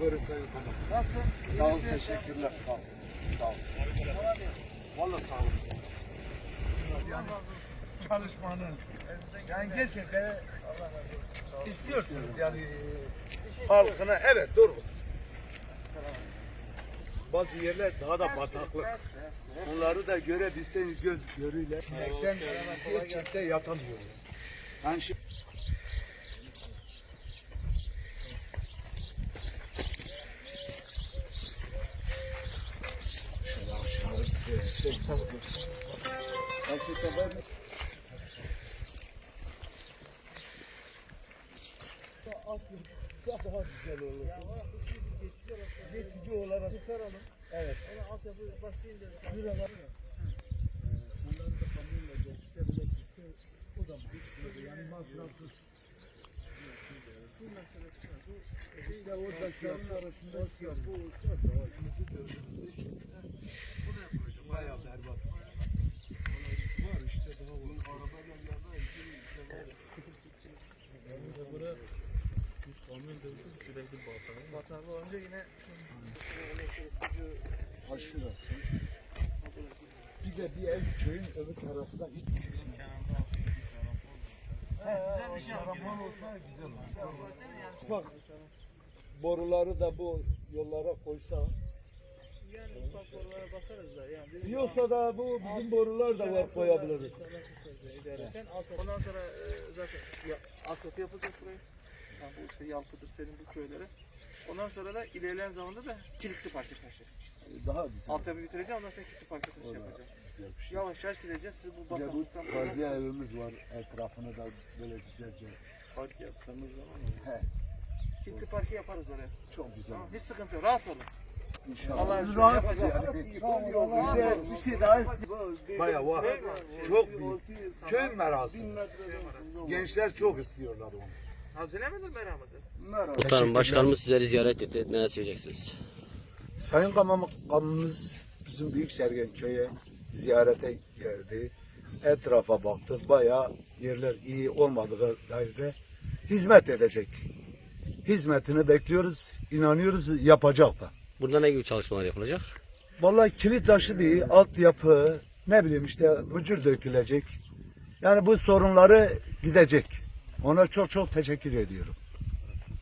Buyurun Sayın Bakan. Nasılsın? Sağ olun, teşekkürler. Sağ olun. Sağ olun. Vallahi sağ olun. Yani çalışmanın yani gerçekten istiyorsunuz yani halkına evet dur. Bazı yerler daha da bataklık. Onları da görebilseniz göz görüyle. Sinekten gerçekten yatamıyoruz. Ben şimdi daha güzel olur. Geçici olarak Kurtaralım. evet. Ona altyapı başlayınca. Şuralar. Bunların da kamyonla geçişte o zaman yani masrafsız. İşte oradakilerin arasında bu olsa da bayağı berbat. Var işte daha var. Batarlı olunca yine Aşırısı. Bir de bir ev köyün öbür tarafında hiç güzel bir şey Şarampol olsa güzel olur. Ufak boruları da bu yollara koysa. Yani ufak borulara bakarız da yani. dedim Yoksa da bu bizim borular da var koyabiliriz. İdareten. Ondan sonra e, zaten ya, altyapı yapacak burayı. Yani bu işte Yalpı'dır senin bu köyleri. Ondan sonra da ilerleyen zamanda da kilitli park taşı. Daha güzel. Altyapı bitireceğim ondan sonra kilitli park taşı O da yapacağım. güzel bir şey. Yavaş yavaş gideceğiz. Siz bu Bir de bu bataklıktan taziye evimiz var. Etrafını da böyle güzelce. park yaptığımız zaman He, kilitli parkı yaparız oraya. çok güzel. Tamam, hiç sıkıntı yok. Rahat olun. İnşallah. Allah Biz izniyle rahat yapacağız. yani. Rahat Bir şey daha istiyorum. Bayağı var. Çok büyük. Köy merası. Gençler çok istiyorlar onu. Hazine midir mera mıdır? Muhtarım başkanımız sizleri ziyaret etti. Ne söyleyeceksiniz? Sayın Kaymakamımız bizim Büyük Sergen köy'e ziyarete geldi. Etrafa baktı. Bayağı yerler iyi olmadığı dairde hizmet edecek. Hizmetini bekliyoruz. inanıyoruz yapacak da. Burada ne gibi çalışmalar yapılacak? Vallahi kilit taşı değil, altyapı, ne bileyim işte mücür dökülecek. Yani bu sorunları gidecek. Ona çok çok teşekkür ediyorum.